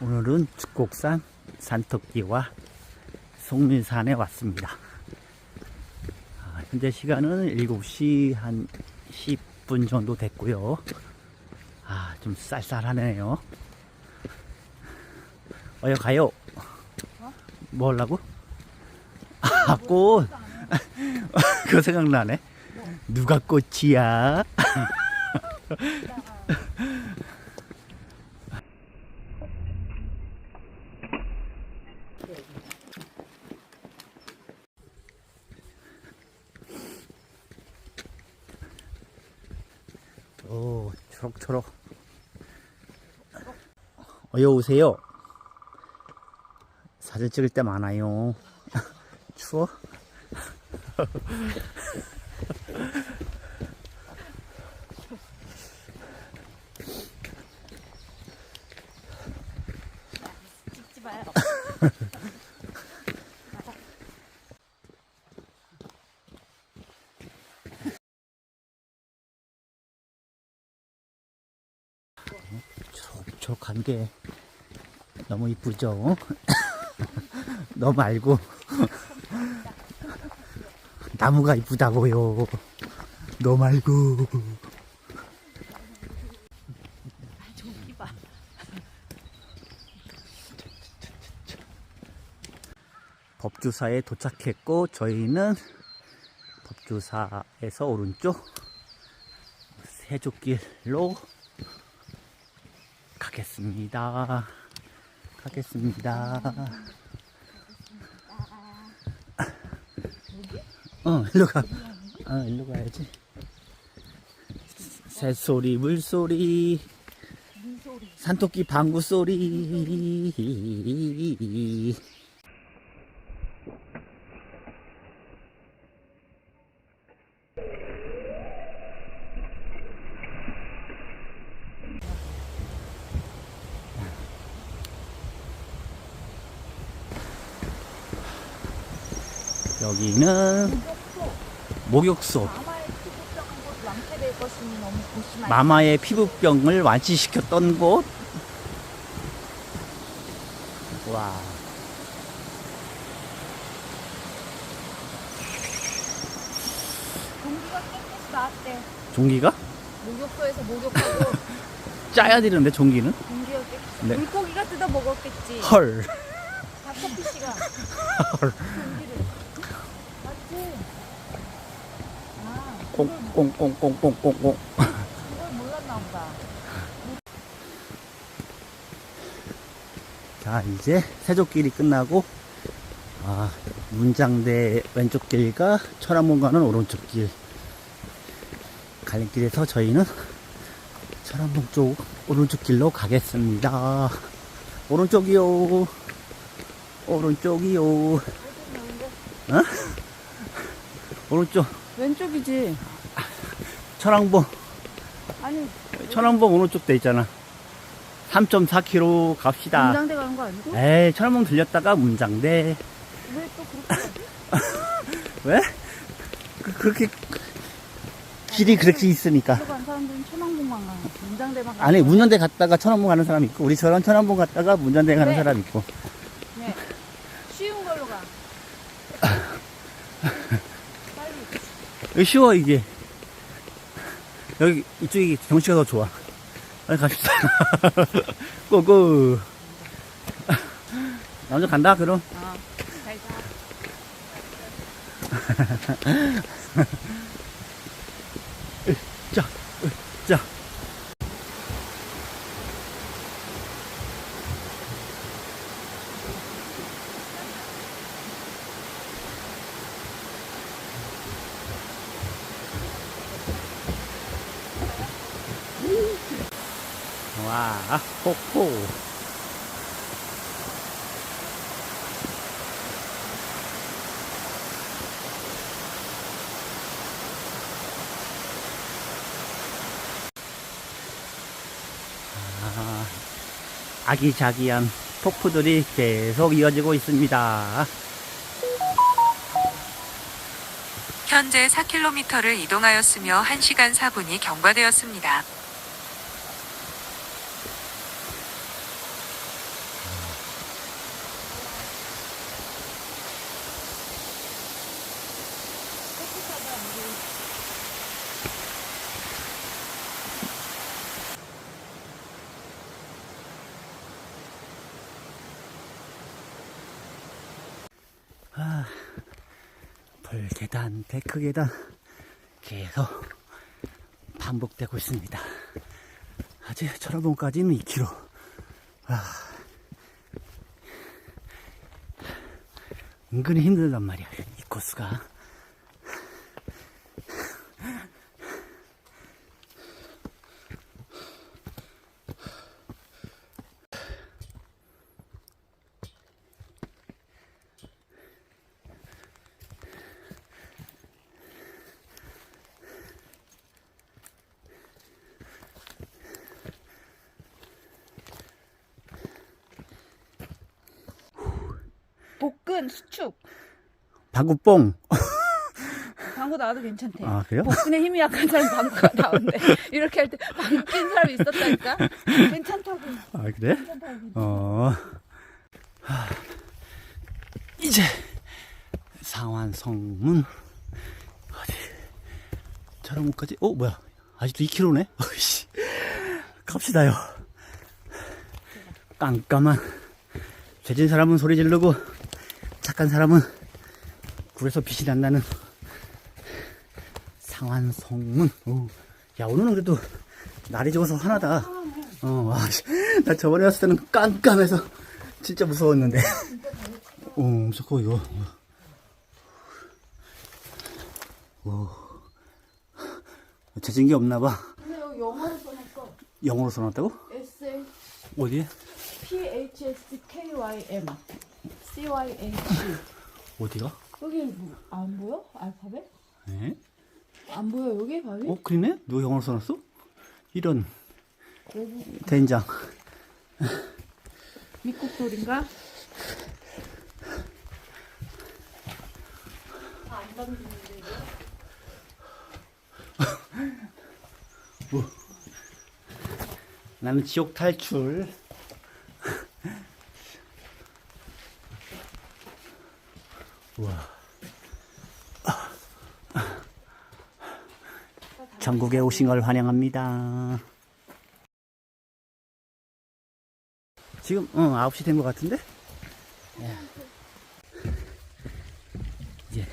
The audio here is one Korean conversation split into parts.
오늘은 축곡산 산토끼와 송밀산에 왔습니다. 아, 현재 시간은 7시 한 10분 정도 됐고요. 아, 좀 쌀쌀하네요. 어여 가요. 뭐 하려고? 아, 꽃. 그거 생각나네. 누가 꽃이야? 오, 초록초록. 어여 오세요. 사진 찍을 때 많아요. 추워? 초록초록한 게 너무 이쁘죠? 너 말고 나무가 이쁘다고요. 너 말고. 법주사에 도착했고 저희는 법주사에서 오른쪽 세족길로 가겠습니다. 가겠습니다. 어, 일로 가. 어, 일로 가야지. 새소리, 물소리, 산토끼 방구 소리. 여기는 너무 조심하세요. 마마의 피부병을 완치시켰던 곳. 와. 공기가 깨끗이 나왔대. 종기가? 목욕소에서 목욕하고 짜야 되는데, 종기는? 공기가 깨끗이. 네. 물고기가 뜯어 먹었겠지. 헐. 닭커피 씨가 헐. 공기를. 맞지? 아, 꽁꽁꽁꽁꽁꽁꽁. 자, 이제 세족길이 끝나고, 아, 문장대 왼쪽 길과 천안문 가는 오른쪽 길. 갈림길에서 저희는 천안문 쪽 오른쪽 길로 가겠습니다. 오른쪽이요. 오른쪽이요. 어? 오른쪽. 왼쪽이지. 천왕봉. 아니, 천왕봉 오른쪽 돼 있잖아. 3.4km 갑시다. 문장대 가는 거 아니고? 에이, 천왕봉 들렸다가 문장대. 왜 또 그렇게? 왜? 그, 그렇게 길이 그렇게 있으니까. 사람들은 천왕봉만 거지. 문장대만 가는 아니 거 문전대 갔다가 천왕봉 가는 사람 있고 우리처럼 천왕봉 갔다가 문전대 가는 네. 사람 있고. 네. 쉬운 걸로 가. 빨리. 여기 쉬워 이게. 여기 이쪽이 경치가 더 좋아. 빨리 갑시다. 고고. 나 먼저 간다 그럼. 어, 잘 가. 자, 자. 폭포 아, 아기자기한 폭포들이 계속 이어지고 있습니다. 현재 4km를 이동하였으며 1시간 4분이 경과되었습니다. 벌계단, 데크계단 계속 반복되고 있습니다. 아직 철원봉까지는 2km. 아, 은근히 힘들단 말이야, 이 코스가. 복근 수축. 방구뽕. 방구 나와도 괜찮대. 아, 그래요? 복근에 힘이 약한 사람 방구가 나온대. 이렇게 할 때 방구 낀 사람이 있었다니까. 괜찮다고. 아, 그래? 괜찮다고. 어. 하, 이제 상완성문 어디 저런곳까지 어 뭐야 아직도 2km네 어이씨 갑시다요 깜깜한 죄진 사람은 소리 지르고 착한 사람은 굴에서 빛이 난다는 상완성문 오. 야 오늘은 그래도 날이 좋아서 하나다 어, 와, 씨. 나 저번에 왔을 때는 깜깜해서 진짜 무서웠는데. 어, 엄청 커, 이거. 오. 재진 게 없나 봐. 근데 여기 영어로 써놨어. 영어로 써놨다고? S H 어디에? P H S K Y M C Y H. 어디가? 여기 뭐, 안 보여? 알파벳? 에? 안 보여 여기 바비? 어, 그러네? 누가 영어로 써놨어? 이런. 된장. 미국돌인가? 나는 지옥 탈출. 전국에 오신 걸 환영합니다. 지금, 어, 9시 된 것 같은데? 예. 이제,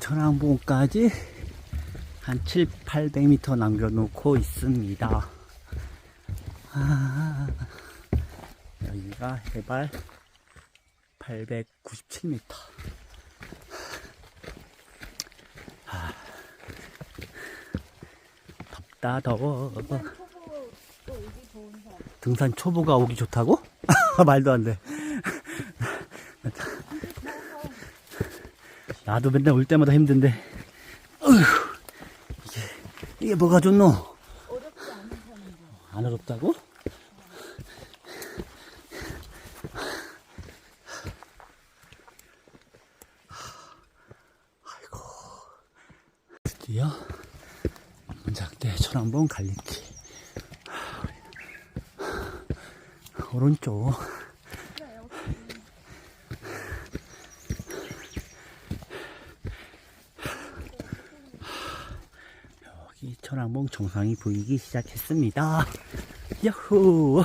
천왕봉까지 한 7, 800m 남겨놓고 있습니다. 아, 여기가 해발 897m. 덥다 더워. 등산 초보가 오기 좋다고? 말도 안 돼. 나도 맨날 올 때마다 힘든데. 어휴, 이게, 이게 뭐가 좋노? 안 어렵다고 드디어 문작대 천왕봉 갈림길 오른쪽. 여기 천왕봉 정상이 보이기 시작했습니다. 야호!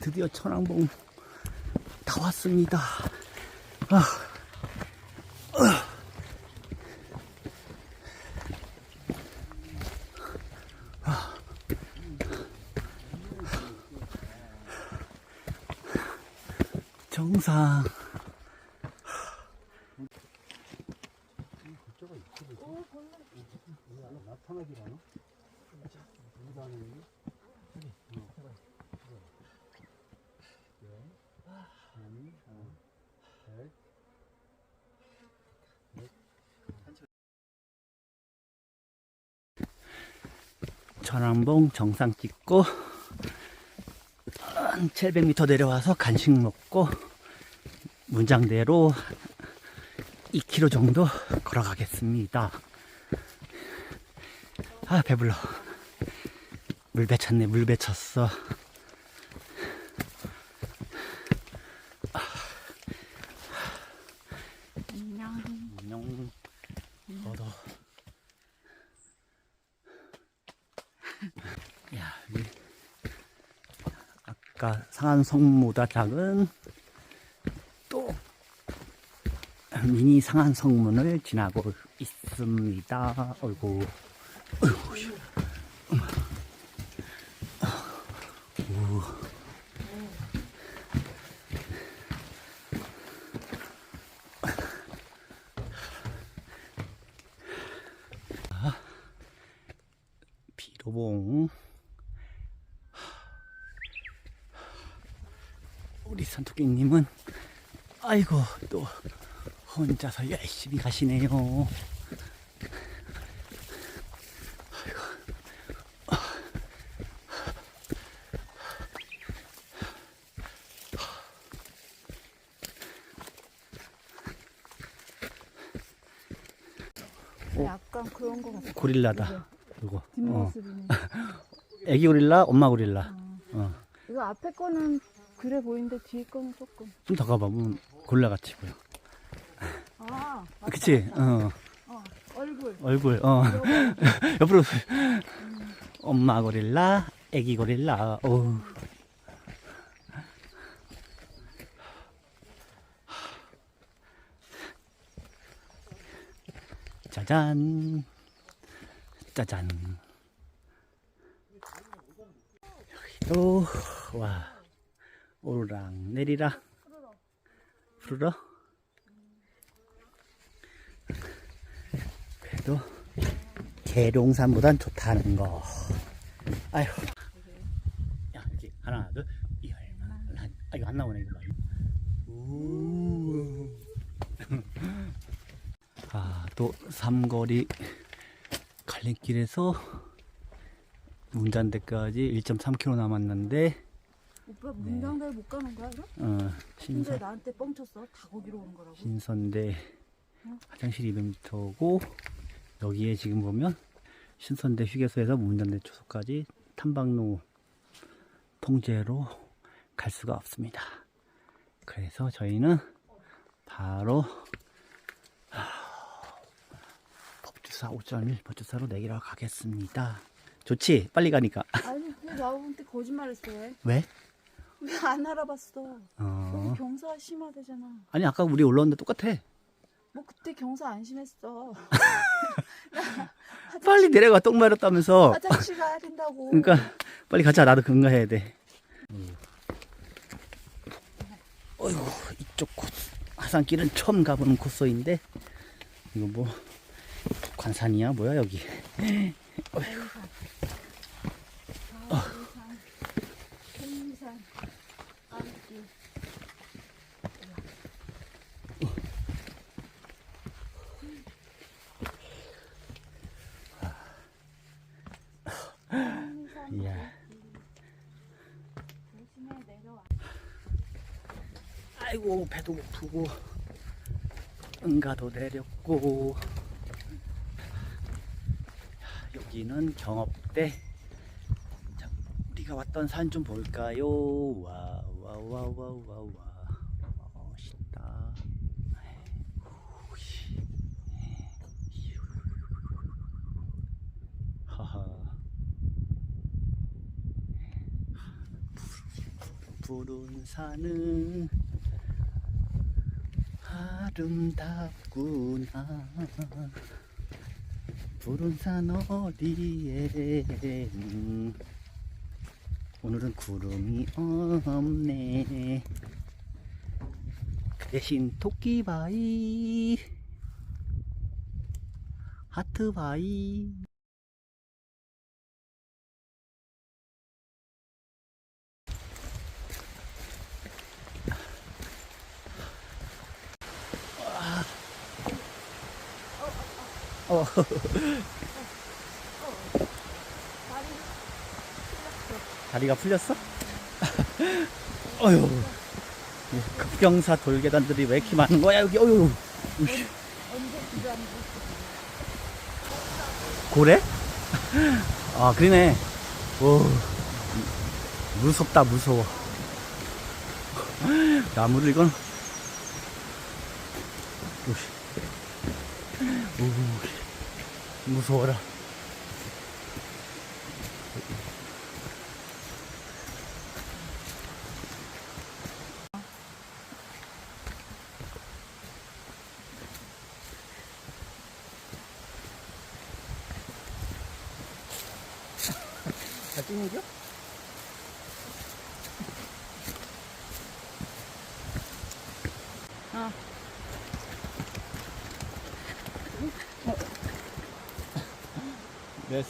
드디어 천왕봉 다 왔습니다. 아. 아. 정상 천왕봉 정상 찍고 한 700m 내려와서 간식 먹고 문장대로 2km 정도 걸어가겠습니다. 아 배불러. 물 배쳤네 물 배쳤어. 안녕. 안녕. 너도. 야, 여기 아까 상한 성문보다 작은 또 미니 상한 성문을 지나고 있습니다. 어이구. 어이구. 비로봉 우리 산토끼님은 아이고 또 혼자서 열심히 가시네요 약간 그런 거 같아. 고릴라다 이거 어. 뒷모습이. 애기 고릴라 엄마 고릴라 어. 이거 앞에 거는 그래 보이는데 뒤에 거는 조금. 좀 더 가봐 보면 고릴라 같이 보여 아, 맞다, 그치? 맞다. 어. 어, 얼굴. 얼굴 어. 옆으로. 엄마 고릴라 애기 고릴라 어. 짜잔. 짜잔. 여기도 와. 오르락 내리락. 푸르러 그래도 계룡산보단 좋다는 거. 아휴. 야, 이렇게 하나, 둘, 열, 한, 아, 이거 안 나오네, 이거. 우. 아, 또 삼거리 갈림길에서 문잔대까지 1.3km 남았는데, 오빠 문장대를 못 가는 거야, 그럼? 어, 근데 신선, 나한테 뻥쳤어. 다 거기로 오는 거라고. 신선대 화장실 200m고, 여기에 지금 보면 신선대 휴게소에서 문전대 초소까지 탐방로 통제로 갈 수가 없습니다. 그래서 저희는 바로 하, 법주사 5.1 법주사로 내기로 가겠습니다. 좋지? 빨리 가니까. 아니, 그 나한테 거짓말했어. 왜? 왜? 왜안 알아봤어? 어. 경사 심하대잖아. 아니 아까 우리 올라왔는데 똑같아. 뭐 그때 경사 안 심했어. 빨리 내려가 똥 마렸다면서. 화장실 가야 된다고. 그러니까 빨리 가자. 나도 근가해야 돼. 어이구 이쪽 코스 하산길은 처음 가보는 코스인데 이거 뭐 관산이야 뭐야 여기. 산 안길. 이야. 대신에 내려와. 아이고 배도 고프고. 응가도 내렸고. 여기는 경업대. 자, 우리가 왔던 산 좀 볼까요? 와 와 와 와 와와. 멋있다. 후시. 하하 푸른 산은 아름답구나. 푸른 산 어디에? 음, 오늘은 구름이 없네. 그 대신 토끼바위 하트바위 어. 다리가 풀렸어? 어휴. 급경사 돌계단들이 왜 이렇게 많은 거야, 여기? 어휴. 고래? 아, 그러네. 오. 무섭다, 무서워. 나무를 이건. 오씨. vamos ora. Aqui não deu? Ah. 메스.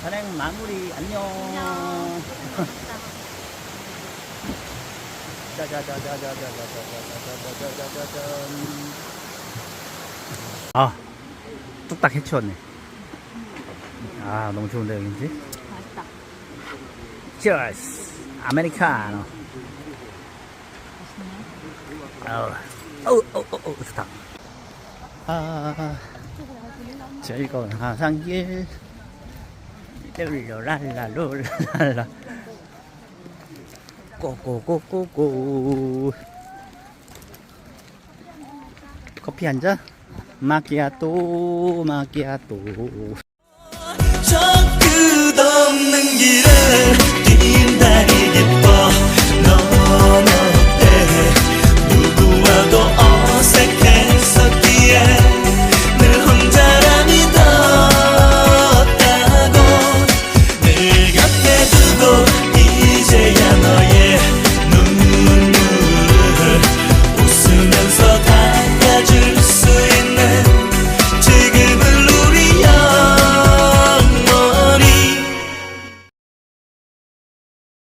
산행 마무리 안녕. 안녕. Thank you. Thank you. 아, 뚝딱 해치웠네. 아, 너무 좋은데, 여긴지? 맛있다. 쥬어스, 아메리카노. 어우, 어, 어, 좋다. 아, 즐거운 하산길. 룰루랄라룰랄라. 꼬꼬꼬꼬꼬. 커피 한 잔? 마키아토, 마키아토.